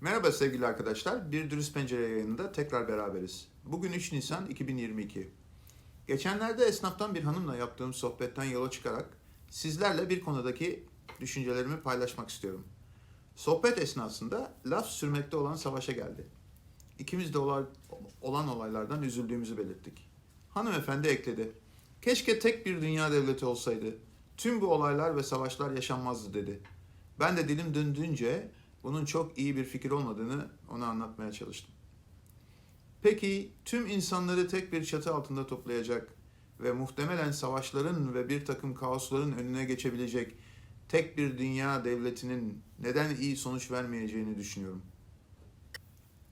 Merhaba sevgili arkadaşlar. Bir Dürüst Pencere yayınında tekrar beraberiz. Bugün 3 Nisan 2022. Geçenlerde esnaftan bir hanımla yaptığım sohbetten yola çıkarak sizlerle bir konudaki düşüncelerimi paylaşmak istiyorum. Sohbet esnasında laf sürmekte olan savaşa geldi. İkimiz de olan olaylardan üzüldüğümüzü belirttik. Hanımefendi ekledi. Keşke tek bir dünya devleti olsaydı. Tüm bu olaylar ve savaşlar yaşanmazdı dedi. Ben de dilim döndüğünce bunun çok iyi bir fikir olmadığını ona anlatmaya çalıştım. Peki tüm insanları tek bir çatı altında toplayacak ve muhtemelen savaşların ve bir takım kaosların önüne geçebilecek tek bir dünya devletinin neden iyi sonuç vermeyeceğini düşünüyorum.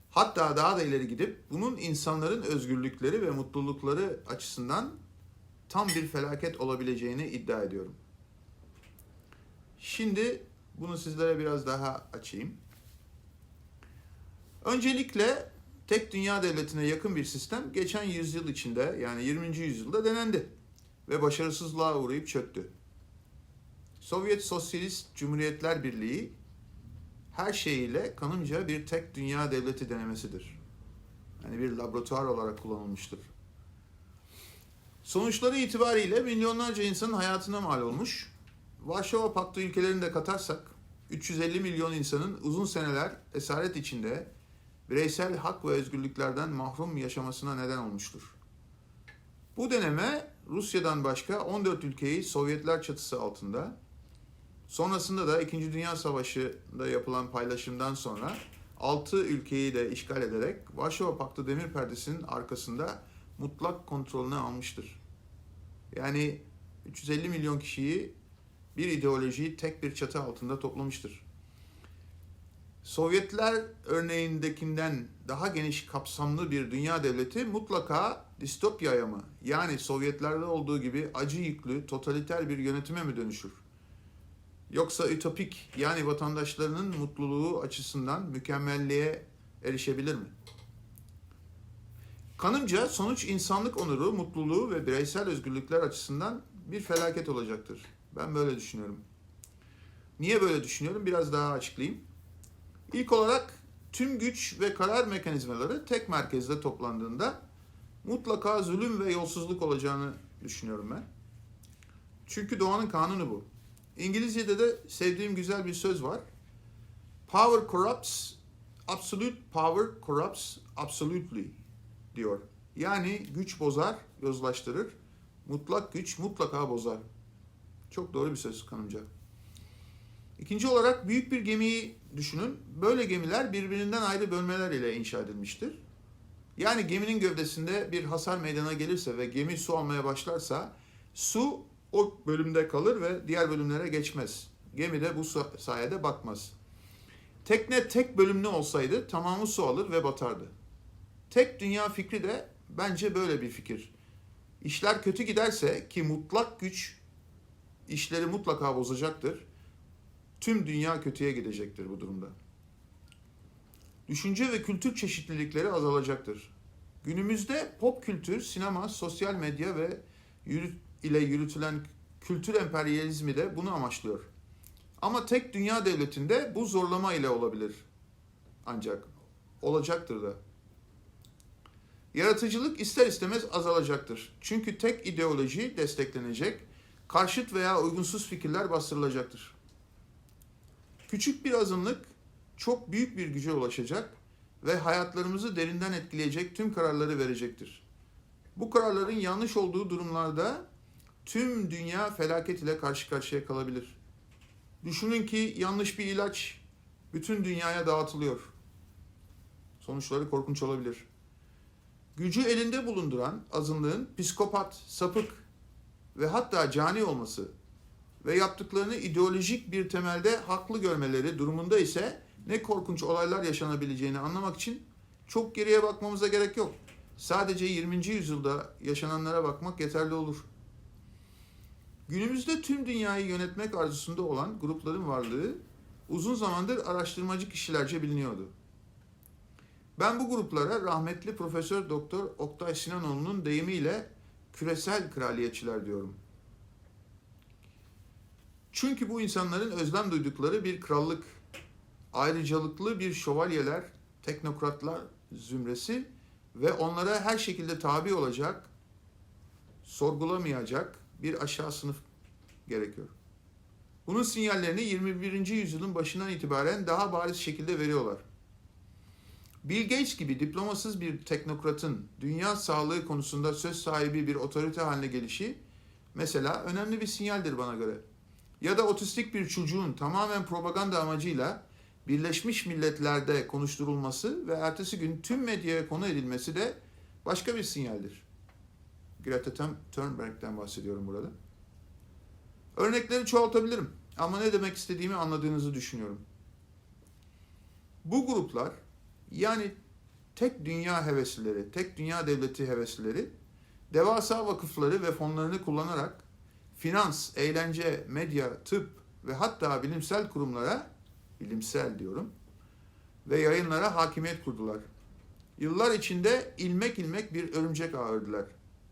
Hatta daha da ileri gidip bunun insanların özgürlükleri ve mutlulukları açısından tam bir felaket olabileceğini iddia ediyorum. Şimdi bunu sizlere biraz daha açayım. Öncelikle tek dünya devletine yakın bir sistem geçen yüzyıl içinde yani 20. yüzyılda denendi ve başarısızlığa uğrayıp çöktü. Sovyet Sosyalist Cumhuriyetler Birliği her şeyiyle kanımca bir tek dünya devleti denemesidir. Yani bir laboratuvar olarak kullanılmıştır. Sonuçları itibariyle milyonlarca insanın hayatına mal olmuş. Varşova Paktı ülkelerini de katarsak 350 milyon insanın uzun seneler esaret içinde bireysel hak ve özgürlüklerden mahrum yaşamasına neden olmuştur. Bu deneme Rusya'dan başka 14 ülkeyi Sovyetler çatısı altında, sonrasında da 2. Dünya Savaşı'nda yapılan paylaşımdan sonra 6 ülkeyi de işgal ederek Varşova Paktı demir perdesinin arkasında mutlak kontrolünü almıştır. Yani 350 milyon kişiyi bir ideolojiyi tek bir çatı altında toplamıştır. Sovyetler örneğindekinden daha geniş kapsamlı bir dünya devleti mutlaka distopyaya mı yani Sovyetlerde olduğu gibi acı yüklü totaliter bir yönetime mi dönüşür? Yoksa ütopik yani vatandaşlarının mutluluğu açısından mükemmelliğe erişebilir mi? Kanımca sonuç insanlık onuru, mutluluğu ve bireysel özgürlükler açısından bir felaket olacaktır. Ben böyle düşünüyorum. Niye böyle düşünüyorum? Biraz daha açıklayayım. İlk olarak tüm güç ve karar mekanizmaları tek merkezde toplandığında mutlaka zulüm ve yolsuzluk olacağını düşünüyorum ben. Çünkü doğanın kanunu bu. İngilizce'de de sevdiğim güzel bir söz var. Power corrupts, absolute power corrupts absolutely diyor. Yani güç bozar, yozlaştırır. Mutlak güç mutlaka bozar. Çok doğru bir söz kanımca. İkinci olarak büyük bir gemiyi düşünün. Böyle gemiler birbirinden ayrı bölmeler ile inşa edilmiştir. Yani geminin gövdesinde bir hasar meydana gelirse ve gemi su almaya başlarsa su o bölümde kalır ve diğer bölümlere geçmez. Gemi de bu sayede batmaz. Tekne tek bölümlü olsaydı tamamı su alır ve batardı. Tek dünya fikri de bence böyle bir fikir. İşler kötü giderse ki mutlak güç işleri mutlaka bozacaktır. Tüm dünya kötüye gidecektir bu durumda. Düşünce ve kültür çeşitlilikleri azalacaktır. Günümüzde pop kültür, sinema, sosyal medya ve yürüt, ile yürütülen kültür emperyalizmi de bunu amaçlıyor. Ama tek dünya devletinde bu zorlama ile olabilir. Ancak olacaktır da. Yaratıcılık ister istemez azalacaktır. Çünkü tek ideoloji desteklenecek, karşıt veya uygunsuz fikirler bastırılacaktır. Küçük bir azınlık çok büyük bir güce ulaşacak ve hayatlarımızı derinden etkileyecek tüm kararları verecektir. Bu kararların yanlış olduğu durumlarda tüm dünya felaket ile karşı karşıya kalabilir. Düşünün ki yanlış bir ilaç bütün dünyaya dağıtılıyor. Sonuçları korkunç olabilir. Gücü elinde bulunduran azınlığın psikopat, sapık ve hatta cani olması ve yaptıklarını ideolojik bir temelde haklı görmeleri durumunda ise ne korkunç olaylar yaşanabileceğini anlamak için çok geriye bakmamıza gerek yok. Sadece 20. yüzyılda yaşananlara bakmak yeterli olur. Günümüzde tüm dünyayı yönetmek arzusunda olan grupların varlığı uzun zamandır araştırmacı kişilerce biliniyordu. Ben bu gruplara rahmetli Profesör Doktor Oktay Sinanoğlu'nun deyimiyle küresel kraliyetçiler diyorum. Çünkü bu insanların özlem duydukları bir krallık ayrıcalıklı bir şövalyeler, teknokratlar zümresi ve onlara her şekilde tabi olacak, sorgulamayacak bir aşağı sınıf gerekiyor. Bunun sinyallerini 21. yüzyılın başından itibaren daha bariz şekilde veriyorlar. Bill Gates gibi diplomasız bir teknokratın dünya sağlığı konusunda söz sahibi bir otorite haline gelişi mesela önemli bir sinyaldir bana göre. Ya da otistik bir çocuğun tamamen propaganda amacıyla Birleşmiş Milletler'de konuşturulması ve ertesi gün tüm medyaya konu edilmesi de başka bir sinyaldir. Greta Thunberg'den bahsediyorum burada. Örnekleri çoğaltabilirim ama ne demek istediğimi anladığınızı düşünüyorum. Bu gruplar yani tek dünya heveslileri, tek dünya devleti heveslileri devasa vakıfları ve fonlarını kullanarak finans, eğlence, medya, tıp ve hatta bilimsel kurumlara, bilimsel diyorum, ve yayınlara hakimiyet kurdular. Yıllar içinde ilmek ilmek bir örümcek ağı ördüler.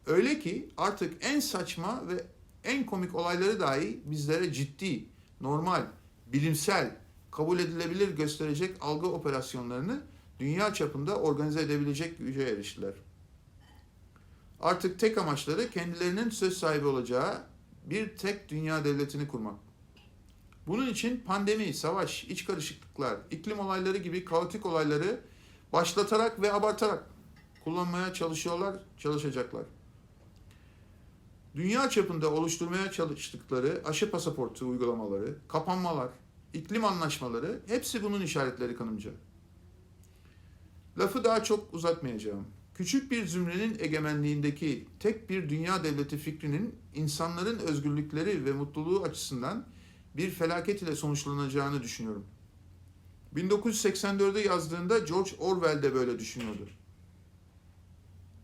Öyle ki artık en saçma ve en komik olayları dahi bizlere ciddi, normal, bilimsel, kabul edilebilir gösterecek algı operasyonlarını dünya çapında organize edebilecek güce eriştiler. Artık tek amaçları kendilerinin söz sahibi olacağı bir tek dünya devletini kurmak. Bunun için pandemi, savaş, iç karışıklıklar, iklim olayları gibi kaotik olayları başlatarak ve abartarak kullanmaya çalışıyorlar, çalışacaklar. Dünya çapında oluşturmaya çalıştıkları aşı pasaportu uygulamaları, kapanmalar, iklim anlaşmaları hepsi bunun işaretleri kanımca. Lafı daha çok uzatmayacağım. Küçük bir zümrenin egemenliğindeki tek bir dünya devleti fikrinin insanların özgürlükleri ve mutluluğu açısından bir felaket ile sonuçlanacağını düşünüyorum. 1984'de yazdığında George Orwell de böyle düşünüyordu.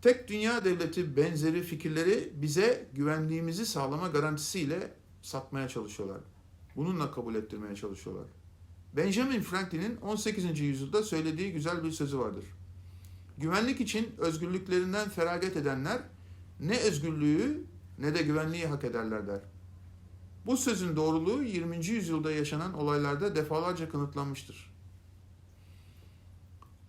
Tek dünya devleti benzeri fikirleri bize güvenliğimizi sağlama garantisiyle satmaya çalışıyorlar. Bununla kabul ettirmeye çalışıyorlar. Benjamin Franklin'in 18. yüzyılda söylediği güzel bir sözü vardır. Güvenlik için özgürlüklerinden feragat edenler ne özgürlüğü ne de güvenliği hak ederler der. Bu sözün doğruluğu 20. yüzyılda yaşanan olaylarda defalarca kanıtlanmıştır.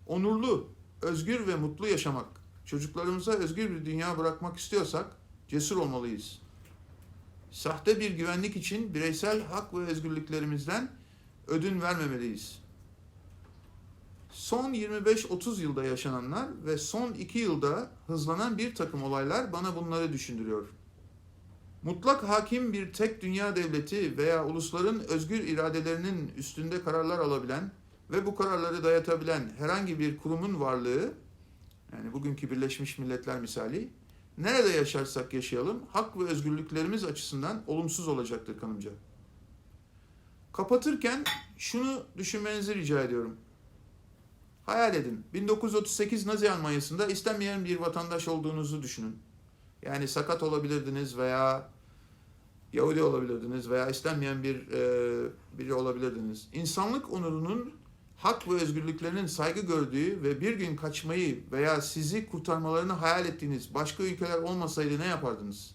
Onurlu, özgür ve mutlu yaşamak, çocuklarımıza özgür bir dünya bırakmak istiyorsak cesur olmalıyız. Sahte bir güvenlik için bireysel hak ve özgürlüklerimizden ödün vermemeliyiz. Son 25-30 yılda yaşananlar ve son 2 yılda hızlanan bir takım olaylar bana bunları düşündürüyor. Mutlak hakim bir tek dünya devleti veya ulusların özgür iradelerinin üstünde kararlar alabilen ve bu kararları dayatabilen herhangi bir kurumun varlığı, yani bugünkü Birleşmiş Milletler misali, nerede yaşarsak yaşayalım hak ve özgürlüklerimiz açısından olumsuz olacaktır kanımca. Kapatırken şunu düşünmenizi rica ediyorum. Hayal edin. 1938 Nazi Almanyası'nda istenmeyen bir vatandaş olduğunuzu düşünün. Yani sakat olabilirdiniz veya Yahudi olabilirdiniz veya istenmeyen bir e, biri olabilirdiniz. İnsanlık onurunun hak ve özgürlüklerinin saygı gördüğü ve bir gün kaçmayı veya sizi kurtarmalarını hayal ettiğiniz başka ülkeler olmasaydı ne yapardınız?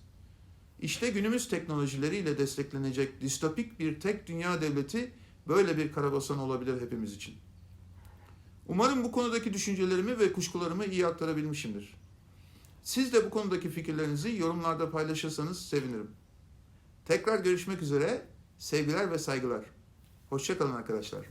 İşte günümüz teknolojileriyle desteklenecek distopik bir tek dünya devleti böyle bir karabasan olabilir hepimiz için. Umarım bu konudaki düşüncelerimi ve kuşkularımı iyi aktarabilmişimdir. Siz de bu konudaki fikirlerinizi yorumlarda paylaşırsanız sevinirim. Tekrar görüşmek üzere. Sevgiler ve saygılar. Hoşçakalın arkadaşlar.